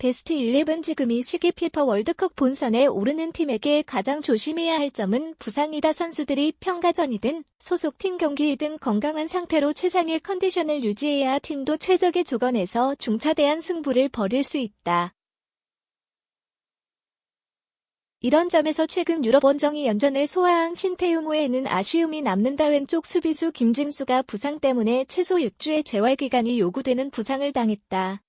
베스트 11 지금 이 시기 피파 월드컵 본선에 오르는 팀에게 가장 조심해야 할 점은 부상이다 선수들이 평가전이든 소속팀 경기이든 건강한 상태로 최상의 컨디션을 유지해야 팀도 최적의 조건에서 중차대한 승부를 벌일 수 있다. 이런 점에서 최근 유럽 원정이 연전을 소화한 신태용호에는 아쉬움이 남는다 왼쪽 수비수 김진수가 부상 때문에 최소 6주의 재활 기간이 요구되는 부상을 당했다.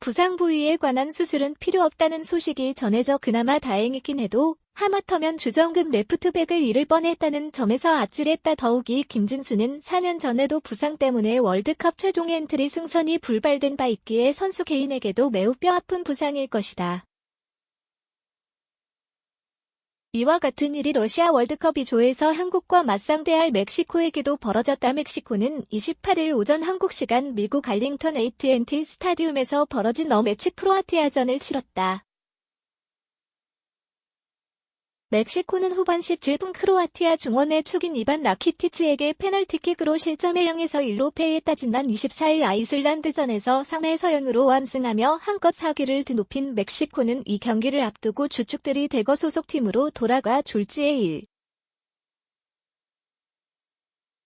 부상 부위에 관한 수술은 필요 없다는 소식이 전해져 그나마 다행이긴 해도 하마터면 주정급 레프트백을 잃을 뻔했다는 점에서 아찔했다. 더욱이 김진수는 4년 전에도 부상 때문에 월드컵 최종 엔트리 승선이 불발된 바 있기에 선수 개인에게도 매우 뼈아픈 부상일 것이다. 이와 같은 일이 러시아 월드컵 2조에서 한국과 맞상대할 멕시코에게도 벌어졌다. 멕시코는 28일 오전 한국 시간 미국 알링턴 AT&T 스타디움에서 벌어진 어매치 크로아티아전을 치렀다. 멕시코는 후반 17분 크로아티아 중원의 축인 이반 라키티치에게 페널티킥으로 실점에 0에서 1로 패했다 지난 24일 아이슬란드전에서 3에서 0으로 완승하며 한껏 사기를 드높인 멕시코는 이 경기를 앞두고 주축들이 대거 소속팀으로 돌아가 졸지에 1.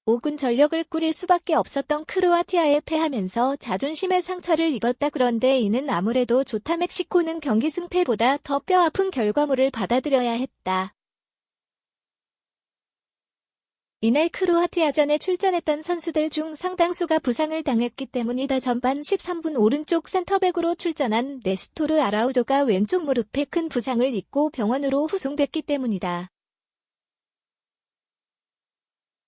오군 전력을 꾸릴 수밖에 없었던 크로아티아에 패하면서 자존심의 상처를 입었다 그런데 이는 아무래도 조타 멕시코는 경기 승패보다 더 뼈아픈 결과물을 받아들여야 했다. 이날 크로아티아전에 출전했던 선수들 중 상당수가 부상을 당했기 때문이다. 전반 13분 오른쪽 센터백으로 출전한 네스토르 아라우조가 왼쪽 무릎에 큰 부상을 입고 병원으로 후송됐기 때문이다.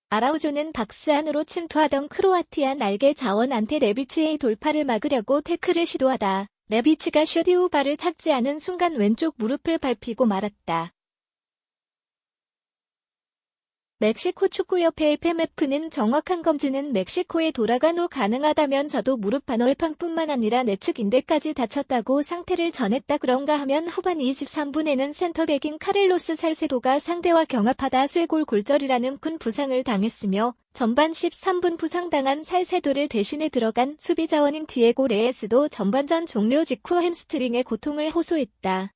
아라우조는 박스 안으로 침투하던 크로아티아 날개 자원한테 레비치의 돌파를 막으려고 태클을 시도하다 레비치가 슈디 후 발을 착지 않은 순간 왼쪽 무릎을 밟히고 말았다. 멕시코 축구협회 FMF는 정확한 검진은 멕시코에 돌아간 후 가능하다면서도 무릎 반월판뿐만 아니라 내측 인대까지 다쳤다고 상태를 전했다 그런가 하면 후반 23분에는 센터백인 카를로스 살세도가 상대와 경합하다 쇠골 골절이라는 큰 부상을 당했으며 전반 13분 부상당한 살세도를 대신해 들어간 수비 자원인 디에고 레에스도 전반전 종료 직후 햄스트링의 고통을 호소했다.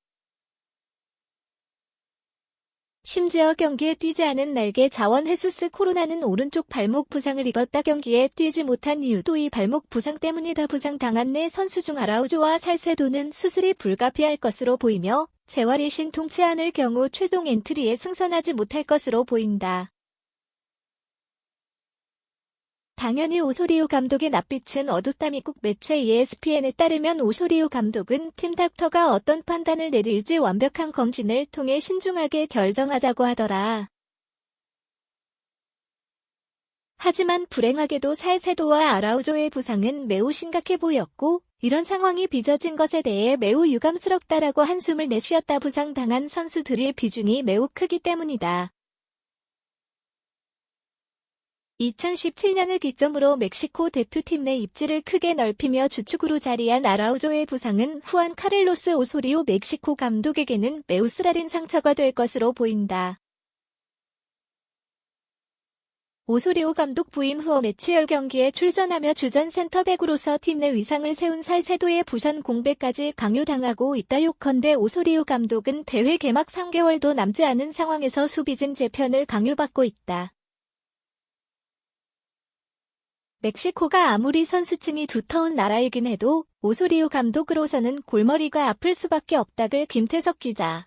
심지어 경기에 뛰지 않은 날개 자원 헤수스 코로나는 오른쪽 발목 부상을 입었다 경기에 뛰지 못한 이유도 이 발목 부상 때문이다 부상 당한 내 선수 중 아라우조와 살세도는 수술이 불가피할 것으로 보이며 재활이 신통치 않을 경우 최종 엔트리에 승선하지 못할 것으로 보인다. 당연히 오소리오 감독의 낯빛은 어둡다 미 국 매체 ESPN에 따르면 오소리오 감독은 팀 닥터가 어떤 판단을 내릴지 완벽한 검진을 통해 신중하게 결정하자고 하더라. 하지만 불행하게도 살세도와 아라우조의 부상은 매우 심각해 보였고 이런 상황이 빚어진 것에 대해 매우 유감스럽다라고 한숨을 내쉬었다 부상당한 선수들의 비중이 매우 크기 때문이다. 2017년을 기점으로 멕시코 대표팀 내 입지를 크게 넓히며 주축으로 자리한 아라우조의 부상은 후안 카를로스 오소리오 멕시코 감독에게는 매우 쓰라린 상처가 될 것으로 보인다. 오소리오 감독 부임 후 매치열 경기에 출전하며 주전 센터백으로서 팀 내 위상을 세운 살세도의 부산 공백까지 강요당하고 있다 요컨대 오소리오 감독은 대회 개막 3개월도 남지 않은 상황에서 수비진 재편을 강요받고 있다. 멕시코가 아무리 선수층이 두터운 나라이긴 해도 오소리오 감독으로서는 골머리가 아플 수밖에 없다글 김태석 기자.